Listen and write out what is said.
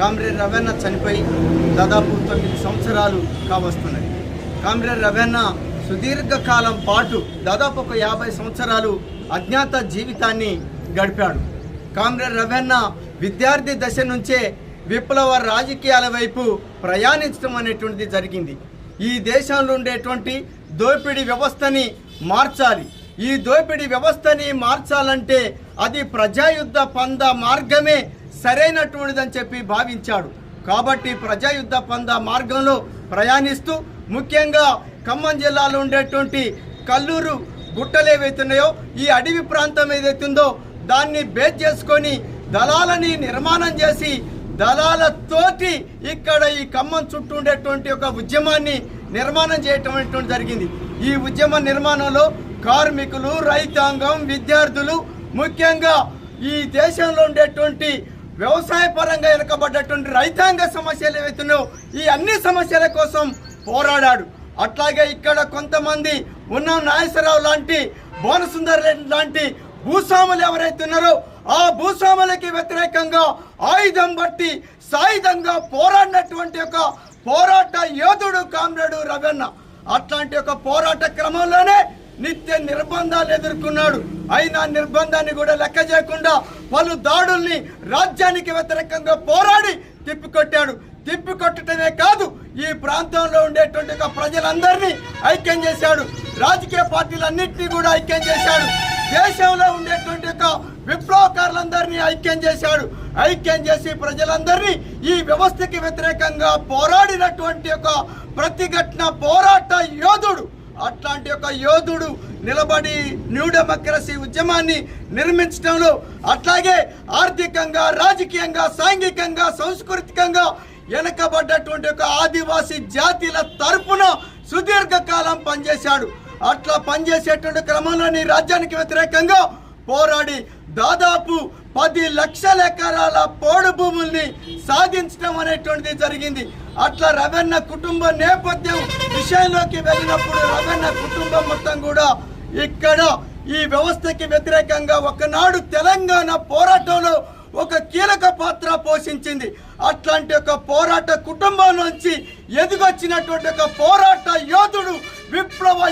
Comrade రవణ చనిపోయి దాదాపు తొమ్మిది సంవత్సరాలు కావస్తున్నాయి కామ్రేడ్ రవణ సుదీర్ఘకాలం పాటు దాదాపు ఒక యాభై సంవత్సరాలు అజ్ఞాత జీవితాన్ని గడిపాడు. కామ్రేడ్ రవణ విద్యార్థి దశ నుంచే విప్లవ రాజకీయాల వైపు ప్రయాణించడం అనేటువంటిది జరిగింది. ఈ దేశంలో ఉండేటువంటి దోపిడీ వ్యవస్థని మార్చాలి. ఈ దోపిడీ వ్యవస్థని మార్చాలంటే అది ప్రజాయుద్ధ పంద మార్గమే సరైనటువంటిదని చెప్పి భావించాడు. కాబట్టి ప్రజాయుద్ధ పంద మార్గంలో ప్రయాణిస్తూ ముఖ్యంగా ఖమ్మం జిల్లాలో ఉండేటువంటి కల్లూరు గుట్టలు ఏవైతున్నాయో ఈ అడవి ప్రాంతం ఏదైతుందో దాన్ని బేస్ చేసుకొని దళాలని నిర్మాణం చేసి దళాలతోటి ఇక్కడ ఈ ఖమ్మం చుట్టూ ఉండేటువంటి ఒక ఉద్యమాన్ని నిర్మాణం చేయటం జరిగింది. ఈ ఉద్యమ నిర్మాణంలో కార్మికులు రైతాంగం విద్యార్థులు ముఖ్యంగా ఈ దేశంలో ఉండేటువంటి వ్యవసాయ పరంగా వెనుకబడ్డటువంటి రైతాంగ సమస్యలు ఏవైతున్నాయో ఈ అన్ని సమస్యల కోసం పోరాడాడు. అట్లాగే ఇక్కడ కొంతమంది ఉన్న నాగేశ్వరరావు లాంటి భువనసుందర్ రెడ్డి లాంటి భూస్వాములు ఎవరైతే ఉన్నారో ఆ భూస్వాములకి వ్యతిరేకంగా ఆయుధం బట్టి సాయుధంగా పోరాడినటువంటి ఒక పోరాట యోధుడు కామ్రేడు రవణ అట్లాంటి ఒక పోరాట క్రమంలోనే నిత్య నిర్బంధాలు ఎదుర్కొన్నాడు. అయినా నిర్బంధాన్ని కూడా లెక్క చేయకుండా పలు దాడుల్ని రాజ్యానికి వ్యతిరేకంగా పోరాడి తిప్పికొట్టాడు. తిప్పికొట్టడమే కాదు ఈ ప్రాంతంలో ఉండేటువంటి ఒక ప్రజలందరినీ ఐక్యం చేశాడు. రాజకీయ పార్టీలన్నింటినీ కూడా ఐక్యం చేశాడు. దేశంలో ఉండేటువంటి యొక్క విప్లవకారులందరినీ ఐక్యం చేశాడు. ఐక్యం చేసి ప్రజలందరినీ ఈ వ్యవస్థకి వ్యతిరేకంగా పోరాడినటువంటి ఒక ప్రతిఘటన పోరాట యోధుడు అట్లాంటి ఒక యోధుడు నిలబడి న్యూ డెమోక్రసీ ఉద్యమాన్ని నిర్మించడంలో అట్లాగే ఆర్థికంగా రాజకీయంగా సాంఘికంగా సాంస్కృతికంగా వెనకబడ్డటువంటి ఒక ఆదివాసీ జాతీయుల తరపున సుదీర్ఘకాలం పనిచేశాడు. అట్లా పనిచేసేటువంటి క్రమంలోని రాజ్యానికి వ్యతిరేకంగా పోరాడి దాదాపు పది లక్షల ఎకరాల పోడు భూముల్ని సాధించడం అనేటువంటిది జరిగింది. అట్లా రవెన్న కుటుంబ నేపథ్యం విషయంలోకి వెళ్ళినప్పుడు రవెన్న కుటుంబం మొత్తం కూడా ఇక్కడ ఈ వ్యవస్థకి వ్యతిరేకంగా ఒకనాడు తెలంగాణ పోరాటంలో ఒక కీలక పాత్ర పోషించింది. అట్లాంటి ఒక పోరాట కుటుంబం నుంచి ఎదిగొచ్చినటువంటి ఒక పోరాట యోధుడు విప్లవ